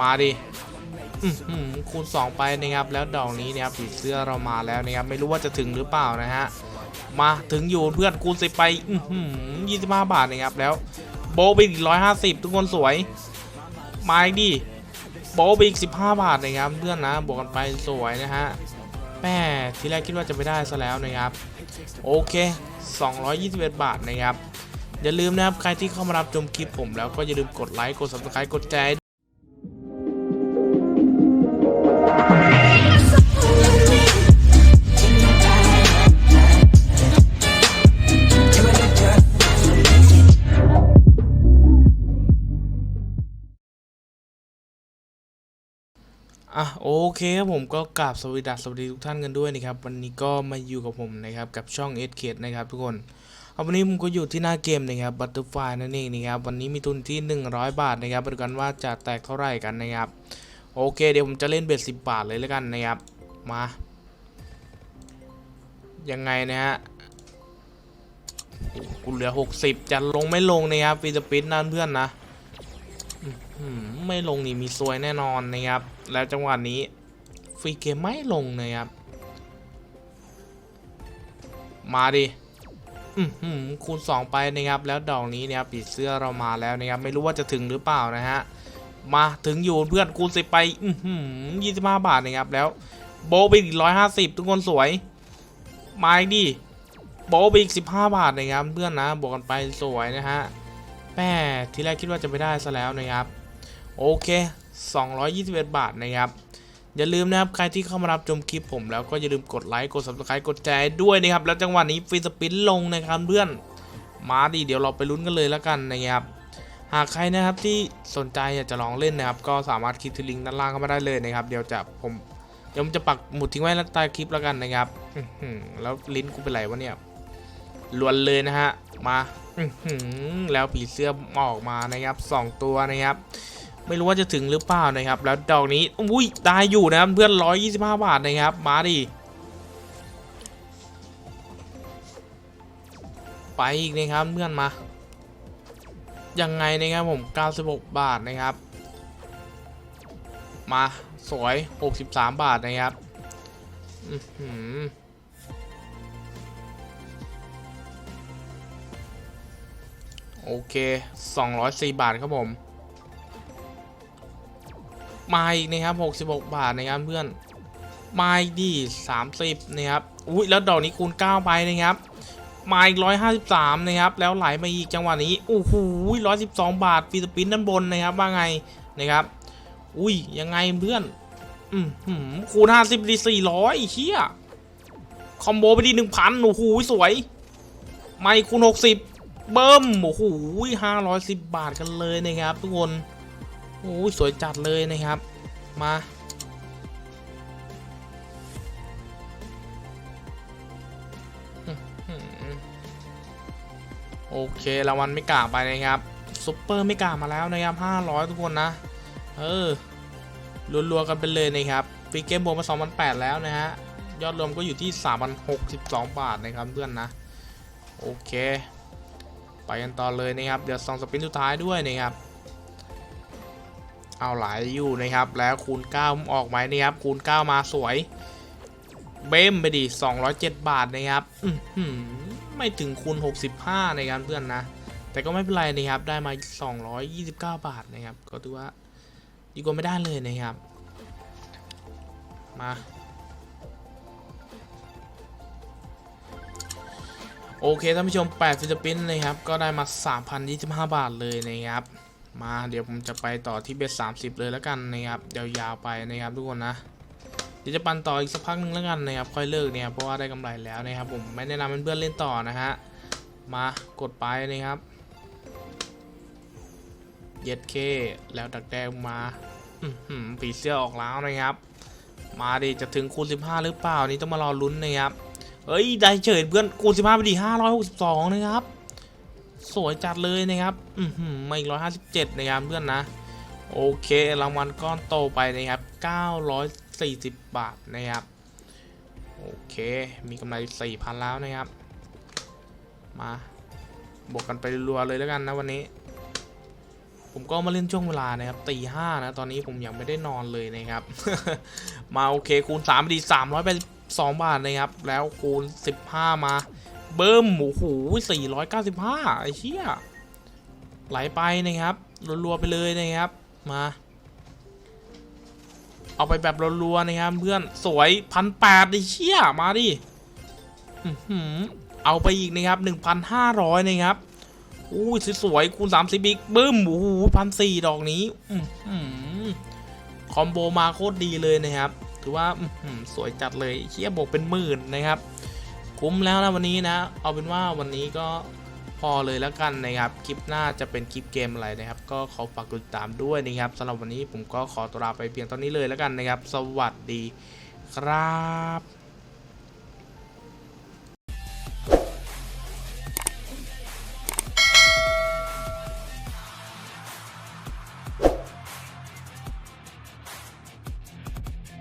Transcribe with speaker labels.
Speaker 1: มาดิคูณ 2 ไปนะครับแล้วดอกนี้นะครับผีเสื้อเรามาแล้วนะครับไม่รู้ว่าจะถึงหรือเปล่านะฮะมาถึงอยู่เพื่อนคูณสิไปอื้อหือยี่สิบห้าบาทนะครับแล้วโบไปอีกร้อยห้าสิบทุกคนสวยมาอีกดิโบไปอีกสิบห้าบาทนะครับเพื่อนนะบวกกันไปสวยนะฮะแม่ทีแรกคิดว่าจะไม่ได้ซะแล้วนะครับโอเค 221 บาทนะครับ อย่าลืมนะครับใครที่เข้ามารับชมคลิปผมแล้วก็อย่าลืมกดไลค์กด subscribe กดแชร์อะโอเคครับผมก็กราบสวัสดีสวัสดีทุกท่านกันด้วยนะครับ วันนี้ก็มาอยู่กับผมนะครับ กับช่อง s k นะครับทุกคน เอาวันนี้ผมก็อยู่ที่หน้าเกมนะครับ Butterfly นั่นเองนะครับวันนี้มีทุนที่ 100 บาทนะครับมาดูกันว่าจะแตกเท่าไหร่กันนะครับโอเคเดี๋ยวผมจะเล่นเบ็ด10บาทเลยแล้วกันนะครับมายังไงนะฮะกูเหลือ 60 จะลงไม่ลงนะครับฟีสปินนั่นเพื่อนนะไม่ลงนี่มีซวยแน่นอนนะครับ แล้วจังหวะนี้ฟรีเกมไม่ลงนะครับ มาดิ คูณ 2 ไปนะครับ แล้วดอกนี้เนะครับปีเสื้อเรามาแล้วนะครับ ไม่รู้ว่าจะถึงหรือเปล่านะฮะ มาถึงอยู่เพื่อนคูณสิไปอือหือยี่สิบห้าบาทนะครับ แล้วโบะไปอีกร้อยห้าสิบทุกคนสวย มาอีกดิโบะไปอีกสิบห้าบาทนะครับ เพื่อนนะบวกกันไปสวยนะฮะแม่ทีแรกคิดว่าจะไม่ได้ซะแล้วนะครับ โอเค 221 บาทนะครับ อย่าลืมนะครับใครที่เข้ามารับชมคลิปผมแล้วก็อย่าลืมกดไลค์กด subscribe กดแชร์ด้วยนะครับแล้วจังหวะนี้ฟรีสปินลงนะครับเพื่อนมาดิเดี๋ยวเราไปลุ้นกันเลยแล้วกันนะครับหากใครนะครับที่สนใจอยากจะลองเล่นนะครับ ก็สามารถคลิกที่ลิงก์ด้านล่างเข้ามาได้เลยนะครับเดี๋ยวจะผมเดี๋ยวผมจะปักหมุดทิ้งไว้ใต้คลิปแล้วกันนะครับแล้วลิ้นกูเป็นไรวะเนี่ยลวนเลยนะฮะมาแล้วผีเสื้อออกมานะครับสองตัวนะครับ ไม่รู้ว่าจะถึงหรือเปล่านะครับ แล้วดอกนี้อุ้ยได้อยู่นะครับเพื่อน125บาทนะครับ มาดิไปอีกนะครับเพื่อนมายังไงนะครับผม 96 บาทนะครับ มาสวย 63 บาทนะครับอื้อหือโอเค 204 บาทครับผม มาอีกนะครับ66 บาทนะครับเพื่อนมาอีกดี30นะครับอุ้ยแล้วดอกนี้คูณ9ไปนะครับมาอีก153นะครับแล้วไหลมาอีกจังหวะนี้โอ้โห112 บาทฟีสปินด้านบนนะครับว่าไงนะครับอุ้ยยังไงเพื่อนอืมหืมคูณ50ดี400เชี่ยคอมโบไปดี1,000โอ้โหสวยมาอีกคูณ 60 เบิ้มโอ้โห510 บาทกันเลยนะครับทุกคน โอ้ยสวยจัดเลยนะครับ มาโอเครางวัลไม่กล้าไปนะครับซุปเปอร์ไม่กล้ามาแล้วนะครับ500 ทุกคนนะ เออรัวๆกันไปเลยนะครับฟรีเกมบวกมา2,008แล้วนะฮะ ยอดรวมก็อยู่ที่ 3,062 บาทนะครับเพื่อนนะ โอเค ไปกันต่อเลยนะครับ เดี๋ยวสองสปินสุดท้ายด้วยนะครับ เอาไหลอยู่นะครับ แล้วคูณ9ออกไหมนะครับ คูณ 9 มาสวย เบ้มไปดิ207 บาทนะครับไม่ถึงคูณ 65นะครับเพื่อนนะ แต่ก็ไม่เป็นไรนะครับ ได้มา 229 บาทนะครับ ก็ถือว่าดีกว่าไม่ได้เลยนะครับ มาโอเคท่านผู้ชม8ฟิลิปปินส์นะครับ ก็ได้มา 3,025 บาทเลยนะครับ มาเดี๋ยวผมจะไปต่อที่เบสสามสิบเลยแล้วกันนะครับยาวๆไปนะครับทุกคนนะเดี๋ยวจะปั่นต่ออีกสักพักหนึงแล้วกันนะครับค่อยเลิกเนี่ยเพราะว่าได้กำไรแล้วนะครับผมไม่แนะนำเพื่อนๆเล่นต่อนะฮะมากดไปนะครับเย็ดเคแล้วดักแดงมาผีเสื้อออกแล้วนะครับ มาดิจะถึงคูณ15 หรือเปล่านี่ต้องมารอลุ้นนะครับเอ้ยได้เฉยเพื่อนคูณ15ไปดิ562 นะครับ สวยจัดเลยนะครับ อือหือมาอีกร้อยห้าสิบเจ็ดนะครับเพื่อนนะ โอเครางวัลก้อนโตไปนะครับเก้าร้อยสี่สิบบาทนะครับ โอเค มีกำไรสี่พันแล้วนะครับ มาบวกกันไปรัวเลยแล้วกันนะวันนี้ ผมก็มาเล่นช่วงเวลานะครับตีห้านะ ตอนนี้ผมยังไม่ได้นอนเลยนะครับ มาโอเคคูณ3ไปดี300ไป2บาทนะครับ แล้วคูณ15มา เบิ้มโอ้โห495ไอ้เชี่ยไหลไปนะครับรัวๆไปเลยนะครับมา เอาไปแบบรัวๆนะครับเพื่อนสวยพันแปดไอ้เชี่ยมาดิอื้อหือเอาไปอีกนะครับ1,500นะครับอู้ยสวยๆคูณ30อีกบึ้มโอ้โหพันสี่ดอกนี้คอมโบมาโคตรดีเลยนะครับ ถือว่าอื้อหือสวยจัดเลยเชี่ยบวกเป็นหมื่นนะครับ คุ้มแล้วนะวันนี้นะ เอาเป็นว่าวันนี้ก็พอเลยแล้วกันนะครับ คลิปหน้าจะเป็นคลิปเกมอะไรนะครับ ก็ขอฝากกดติดตามด้วยนะครับสำหรับวันนี้ผมก็ขอตัวลาไปเพียงเท่านี้เลยแล้วกันนะครับ สวัสดีครับ